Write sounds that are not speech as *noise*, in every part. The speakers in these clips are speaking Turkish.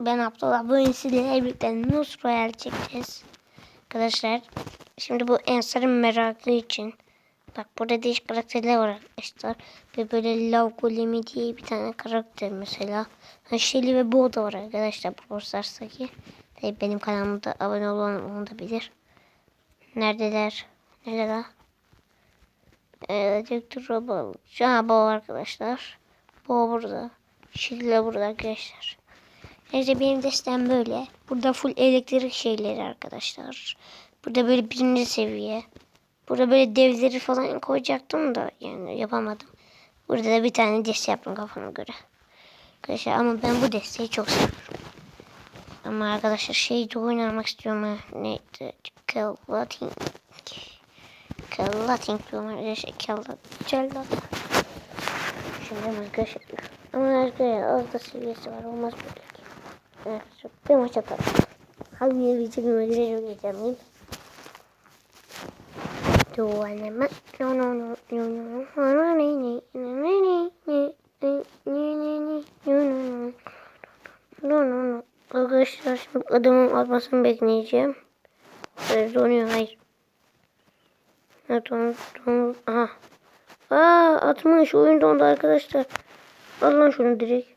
Ben Abdullah. Bugün sizlerle birlikte Nus Royal çekeceğiz. Arkadaşlar şimdi bu Ensar'ın merakı için bak burada değişik karakterler var arkadaşlar. Ve böyle Lav Golemi diye bir tane karakter mesela. Ha, Shelly ve Bo da var arkadaşlar Brawl Stars'taki. Tabii benim kanalımda abone olan onu da bilir. Neredeler? Neredeler? Victor Robot. Şu an Bo arkadaşlar. Bo burada. De burada arkadaşlar. Neyse benim destem böyle. Burada full elektrik şeyleri arkadaşlar. Burada böyle birinci seviye. Burada böyle devleri falan koyacaktım da yani yapamadım. Burada da bir tane deste yaptım kafama göre. Arkadaşlar ama ben bu desteği çok seviyorum. Ama arkadaşlar şey de oynamak istiyorum ha. Neydi? Kellating. Kellating diyorum arkadaşlar. Kellat. Şimdi arkadaşlar. Ama arkadaşlar az da seviyesi var. Olmaz böyle. Evet, çok bir maç atalım. Hadi yine bir çekime girelim geçelim. Do anema. No no no no no. No no no no no no no no Arkadaşlar şimdi adamın atmasını bekleyeceğim. Böyle donuyor hayır. Ha don don. Aha. Aa atmış oyun dondu arkadaşlar. Al lan şunu direkt.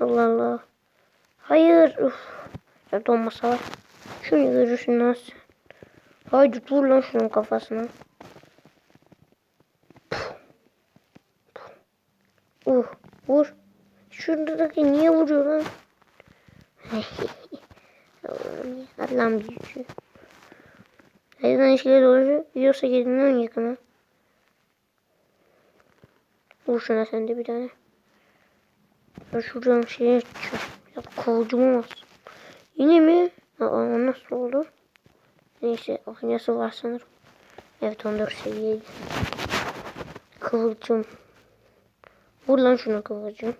Allah Allah. Hayır. Uf. Ya donmasa var. Şunu görürsün sen. Haydi vur lan şunun kafasına. Uh, vur. Şuradaki niye vuruyor lan? Allah'ım ya. Allah'ım büyücü. Hayırdan işleri doğru gidiyorsa gelin lan yakına. Vur şuna sen de bir tane. Ya şuradan şeye çıkıyor. Ya kılıcım olmaz. Yine mi? Aa, o nasıl oldu? Neyse aynası var sanırım. Evet 14 seviyeydi. Kıvılcım. Vur lan şuna kıvılcım.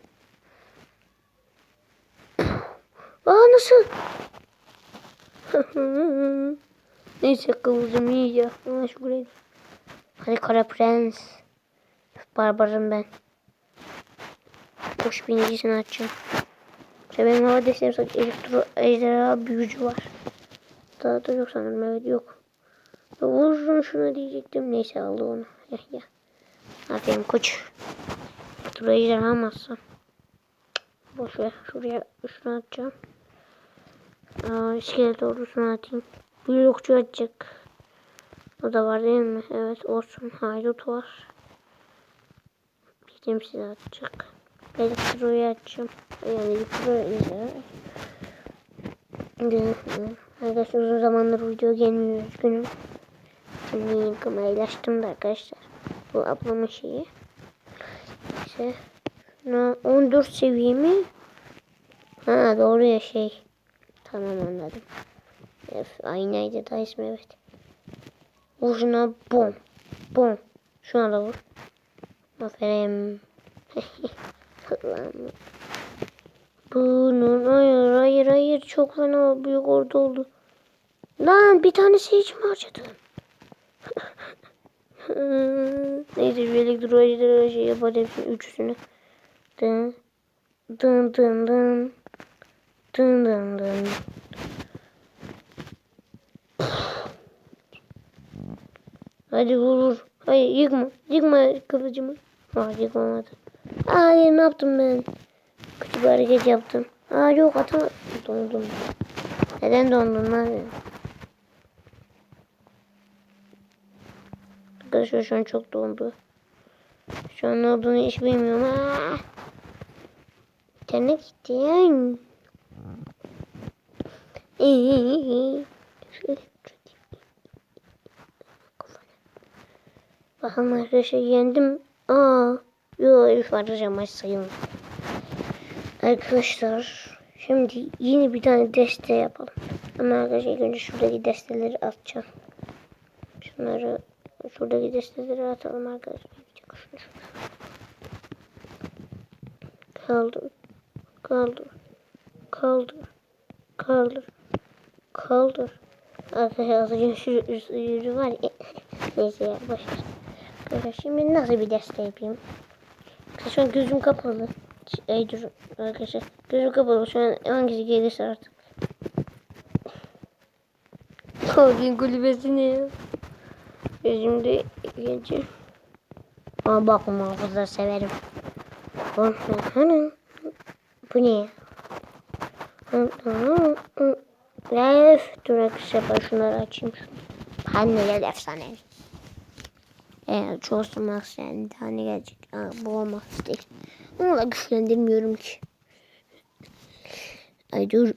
Aa nasıl? *laughs* Neyse kıvılcım iyi ya. Ona şükür Hadi kara prens. Barbarım ben. Boş binicisini açacağım. İşte benim hava desteğim sadece elektro ejderha büyücü var. Daha da yok sanırım evet yok. Ya vururum şuna diyecektim. Neyse aldı onu. Ya ya. Aferin koç. Elektro ejderha almazsam. Boş ver. Şuraya şunu atacağım. Aa, iskelet ordusunu atayım. Blokçu atacak. O da var değil mi? Evet olsun. Haydut var. Bizim size atacak. Elektroyu açacağım. Yani elektroyu Arkadaşlar uzun zamandır video gelmiyor üzgünüm. Şimdi yıkamayı açtım da arkadaşlar. Bu ablamın şeyi. İşte şuna 14 seviye mi? Ha doğru ya şey. Tamam anladım. Öf, aynaydı da ismi evet. Vur şuna bom. Bom. Şuna da vur. Aferin. *laughs* Allah'ım. Bunun hayır hayır hayır çok fena büyük ordu oldu. Lan bir tane seyirci mi harcadım? Neyse bir elektroajları şey yapacağım şimdi üçüsünü. Dın dın dın dın dın dın dın. Hadi vur vur. Hayır yıkma. Yıkma kılıcımı. Hayır yıkamadı. Hayır ne yaptım ben? Kötü bir hareket yaptım. Aa yok atamadım. Dondum. Neden dondun lan? Arkadaşlar şu an çok dondu. Şu an ne olduğunu hiç bilmiyorum. Aa! Sen ne gittin? Bakalım arkadaşlar yendim. Aa, yukarıca maç sayılmıyor. Arkadaşlar şimdi yine bir tane deste yapalım. Ama arkadaşlar ilk önce şuradaki desteleri atacağım. Şunları şuradaki desteleri atalım arkadaşlar. Kaldır. Kaldır. Kaldır. Kaldır. Kaldır. Arkadaşlar az yürü var ya. *laughs* Neyse ya boşver. Arkadaşlar şimdi nasıl bir deste yapayım? Şu an gözüm kapalı. Ey dur arkadaşlar. Gözü kapalı. Şu an hangisi gelirse artık. Kovdin kulübesi ne ya? Şimdi ikinci. Ama bak muhafızları severim. Bu ne? Öf, dur arkadaşlar ben şunları açayım. Anneler efsane. Eğer çoğusu Max yani tane gelecek. Aa, bu olmaz değil. Da güçlendirmiyorum ki. Ay dur.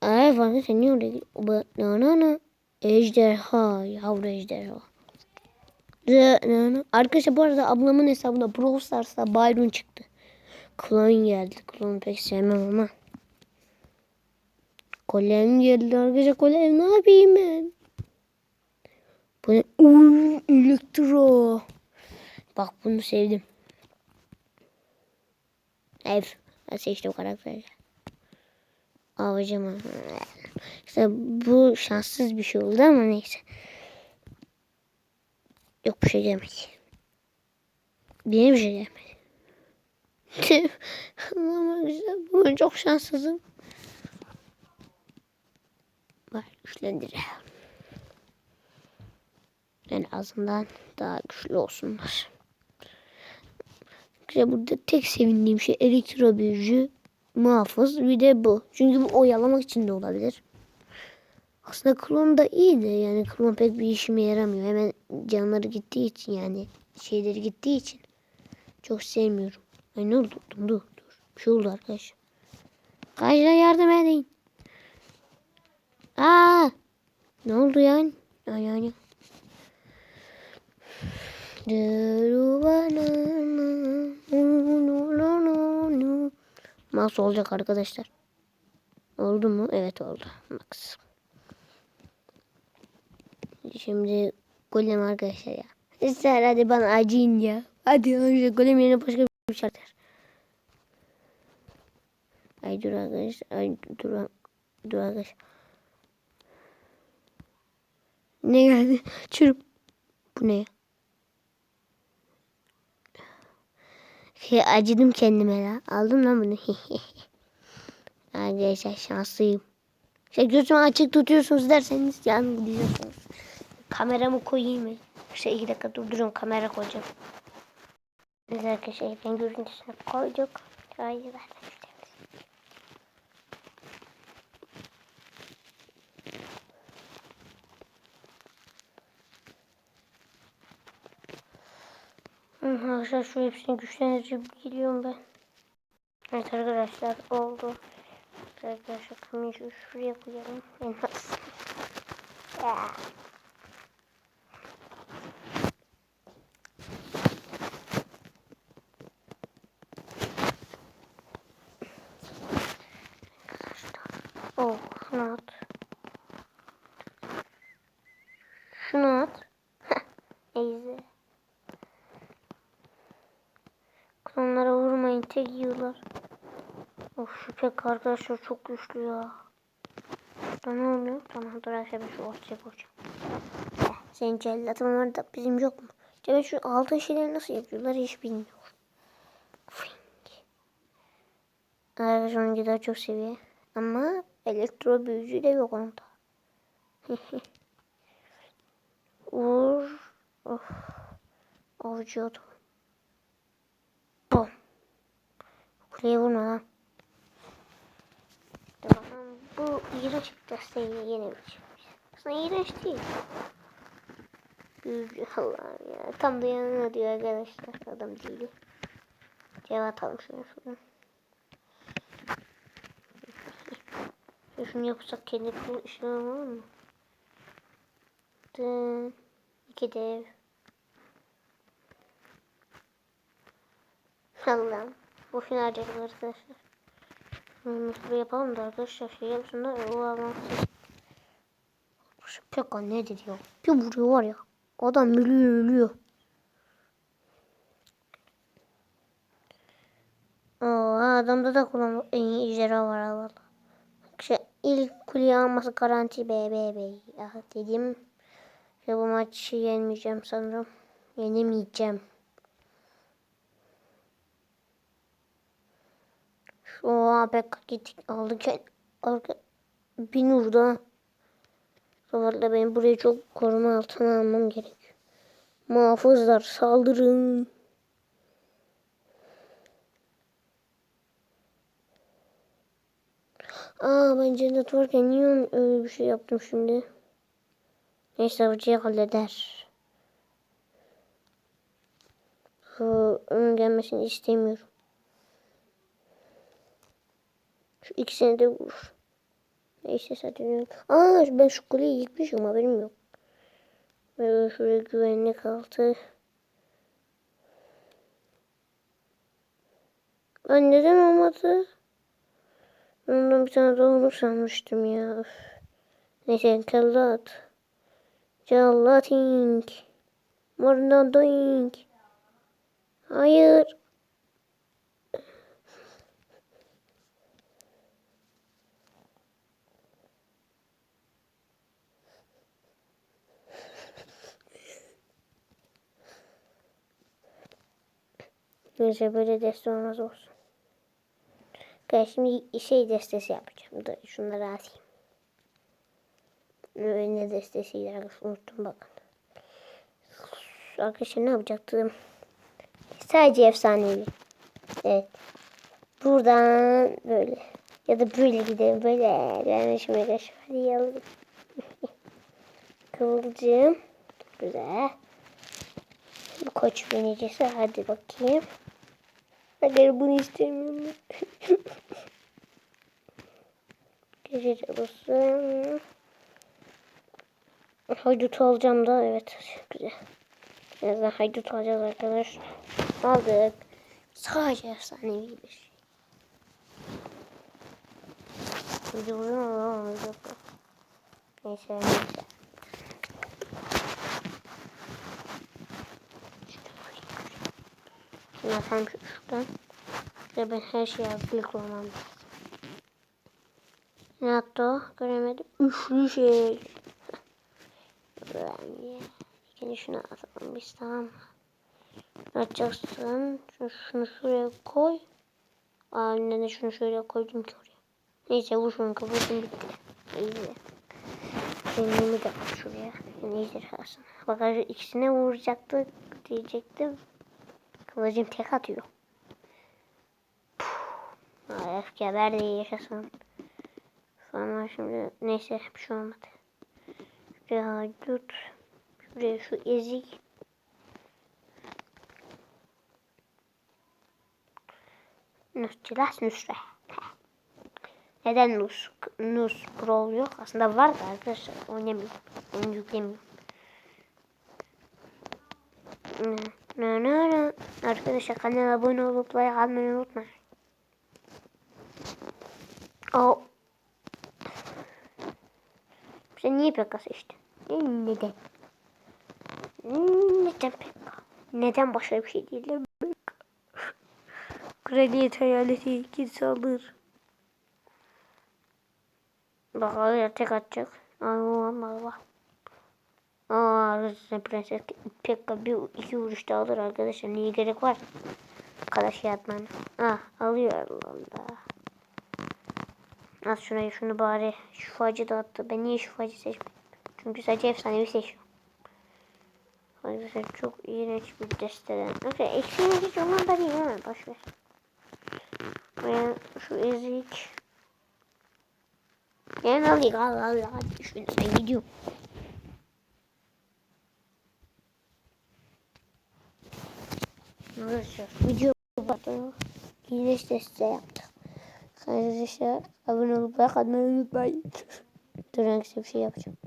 Ay farkı sen niye oraya gidiyorsun? Na na na. Ejderha. Yavru ejderha. Arkadaşlar bu arada ablamın hesabında Brawl Stars'ta Byron çıktı. Klon geldi. Klonu pek sevmem ama. Kolem geldi arkadaşlar. Kolem ne yapayım ben? Bu ne? Uuu elektro. Bak bunu sevdim. Ev. Ben seçtim karakteri. Avcıma. İşte bu şanssız bir şey oldu ama neyse. Yok bir şey gelmedi. Benim bir şey gelmedi. *laughs* Allah'ım güzel. Bugün çok şanssızım. Var güçlendirelim. En azından daha güçlü olsunlar. İşte burada tek sevindiğim şey elektro büyücü, muhafız bir de bu. Çünkü bu oyalamak için de olabilir. Aslında klon da iyi de yani klon pek bir işime yaramıyor. Hemen canları gittiği için yani şeyleri gittiği için çok sevmiyorum. Ay ne oldu? Dur dur. dur. Bir şey oldu arkadaş. Kayra yardım edin. Aa! Ne oldu yani? Ay yani. Nasıl olacak arkadaşlar? Oldu mu? Evet oldu. Max. Şimdi golem arkadaşlar ya. İster hadi bana acıyın ya. Hadi önce golem yerine başka bir şey atar. Ay dur arkadaşlar. Ay dur. Dur arkadaşlar. Ne geldi? Çürüm. Bu ne ya? Acıdım kendime ya. Aldım lan bunu. *laughs* Arkadaşlar şanslıyım. Şey gözümü açık tutuyorsunuz derseniz yan gidiyorsunuz. Kameramı koyayım mı? Şey iki dakika durdurun kamera koyacağım. Biz arkadaşlar ben görüntüsünü koyduk. Şöyle ver. Arkadaşlar şu hepsini güçlendirip geliyorum ben. Evet arkadaşlar oldu. Arkadaşlar kamerayı şuraya koyalım. Elmas. Ya. Oh, şunu at. Şunu at. Easy. Klonlara vurmayın tek yiyorlar. Of şu pek arkadaşlar çok güçlü ya. Burada ne oluyor? Tamam dur arkadaşlar şu ortaya koyacağım. Eh, senin cellatın orada bizim yok mu? Acaba şu altın şeyleri nasıl yapıyorlar hiç bilmiyorum. Arkadaşlar onunki daha çok seviye. Ama elektro büyücü de yok onda. Vur. *laughs* Of. Avcıyordum. Bom. Kuleye vurma lan. Dur. Bu iğrenç bir desteği yenemiş. Aslında iğrenç değil. Allah'ım ya. Tam da yanına diyor arkadaşlar. Adam değil. Cevap şunu şuradan. Ya Şunu yapsak kendi kul işine olur mu? Dın. İki dev. Allah'ım. Bu final arkadaşlar. Nasıl yapalım da arkadaşlar şey yapsınlar. O anlatsın. Şu Pekka nedir ya? Bir vuruyor var ya. Adam ölüyor ölüyor. Oo, adamda da kullan en iyi ejderha var Allah. Şey, ilk kuleyi alması garanti be be be. Ah dedim. Ve bu maçı yenmeyeceğim sanırım. Yenemeyeceğim. Oha pek gittik aldık. Arka, bin orada. Sonra benim burayı çok koruma altına almam gerekiyor. Muhafızlar saldırın. Aa ben cennet varken niye öyle bir şey yaptım şimdi? Neyse avcıyı halleder. Onun gelmesini istemiyorum. Şu ikisini de vur. Neyse zaten. Aa ben şu kuleyi yıkmışım haberim yok. Böyle şuraya güvenlik altı. Ben neden olmadı? Ondan bir tane daha sanmıştım ya. Öf. Neyse kellat. Cellating. Mornadoing. Hayır. Neyse böyle deste olmaz olsun. Okay, şimdi şey destesi yapacağım. Dur şunları atayım. Ne destesiyle arkadaşlar unuttum bakın. Arkadaşlar ne yapacaktım? Sadece efsanevi. Evet. Buradan böyle. Ya da böyle gidelim. Böyle. Yani şimdi arkadaşlar hadi yalalım. Kıvılcım. Güzel. Koç binicisi. Hadi bakayım. Hayır bunu istemiyorum. *laughs* Gece çalışsın. Haydut alacağım da evet güzel. Birazdan haydut alacağız arkadaşlar. Aldık. Sadece efsanevi bir şey. Video uzun olmayacak. Neyse neyse. Şimdi efendim şuradan. Şöyle ben her şeyi hazırlıklı olmam lazım. Ne yaptı o? Göremedim. Üçlü şey. Yani yine şunu atalım biz tamam mı? Ne yapacaksın? Şunu, şunu şuraya koy. Aa de şunu şöyle koydum ki oraya. Neyse vur şunu kapattım bitti. İyi. Kendimi de at şuraya. İyidir aslında. Bak ikisine vuracaktı diyecektim. Kılıcım tek atıyor. Puh. Geber de yaşasın. Sonra şimdi neyse bir şey olmadı. Şuraya haydut. Şuraya şu ezik. Nusçilas Nusre. Neden Nus, Nus Pro yok? Aslında var da arkadaşlar oynamıyorum. Onu yüklemiyorum. Ne ne ne. Arkadaşlar kanala abone olup like atmayı unutmayın. O. Sen niye pekka seçtin? Neden? Neden pekka? Neden başka bir şey değil de pekka? Kraliyet hayaleti iki saldır. Bak tek atacak. Allah Allah. Aa, Rızı Prenses Pekka bir iki vuruşta alır arkadaşlar. Niye gerek var? Arkadaş şey atman. Ah alıyor Allah Allah. At şurayı şunu bari. Şifacı da attı. Ben niye şifacı seçmedim? Çünkü sadece efsanevi seçiyorum. Arkadaşlar çok iğrenç bir desteden. Neyse eksiğini hiç ondan da değil ha. Boşver. Ve şu ezik. Yani alayım. Al al al. Şunu ben gidiyorum. Arkadaşlar video batı iğneş deste yaptık. Arkadaşlar abone olup like atmayı unutmayın. Dur hangisi bir şey yapacağım. *laughs*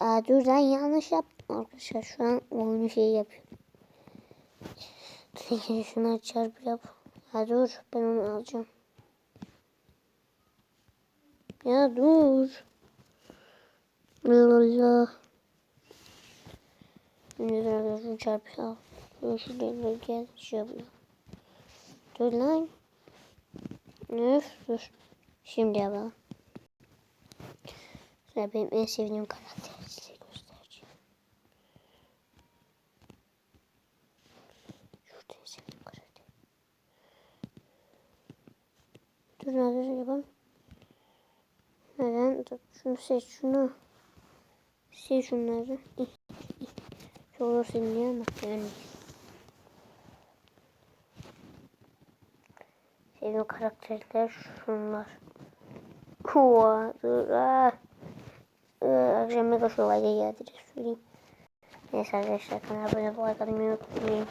Aa, dur ben yanlış yaptım arkadaşlar. Şu an oyunu şey yapıyorum. *laughs* Dur şunu çarpı yap. Ya dur ben onu alacağım. Ya dur. Allah. Önce arasını çarpıyor. Yeşil dönüyor gel şey yapıyor. Dur lan. Öf dur. Şimdi yapalım. Sonra benim en sevdiğim karakter size göstereceğim. Şurada en sevdiğim karakter. Dur yapalım. Neden? Dur şunu seç şunu. Seç şunları zor siliniyor ama yani. Sevdiğim karakterler şunlar. Ah. Ee, Akşam mega şovayla geldi. Söyleyeyim. Neyse arkadaşlar kanala abone olmayı unutmayın.